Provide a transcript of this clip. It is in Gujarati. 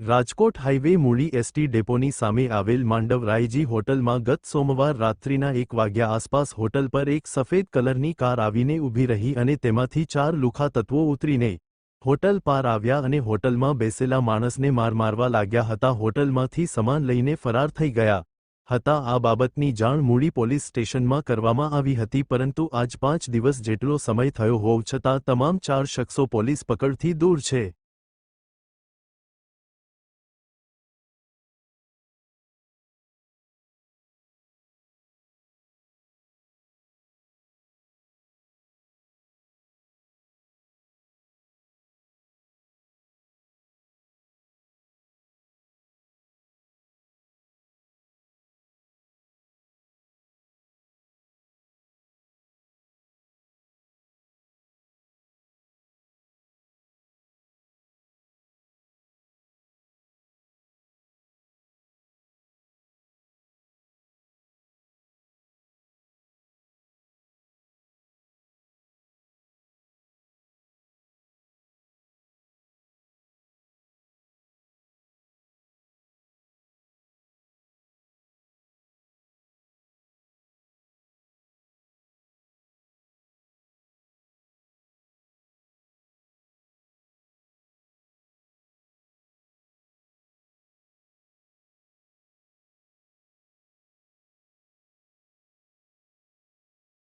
રાજકોટ હાઈવે મૂળી એસટી ડેપોની સામે આવેલ માંડવરાયજી હોટલમાં ગત સોમવાર રાત્રિના એક વાગ્યા આસપાસ હોટલ પર એક સફેદ કલરની કાર આવીને ઊભી રહી અને તેમાંથી ચાર લુખા તત્વો ઉતરીને હોટલ પાર આવ્યા અને હોટલમાં બેસેલા માણસને માર મારવા લાગ્યા હતા. હોટલમાંથી સામાન લઈને ફરાર થઈ ગયા હતા. આ બાબતની જાણ મૂળી પોલીસ સ્ટેશનમાં કરવામાં આવી હતી, પરંતુ આજ પાંચ દિવસ જેટલો સમય થયો હોવ છતાં તમામ ચાર શખ્સો પોલીસ પકડથી દૂર છે.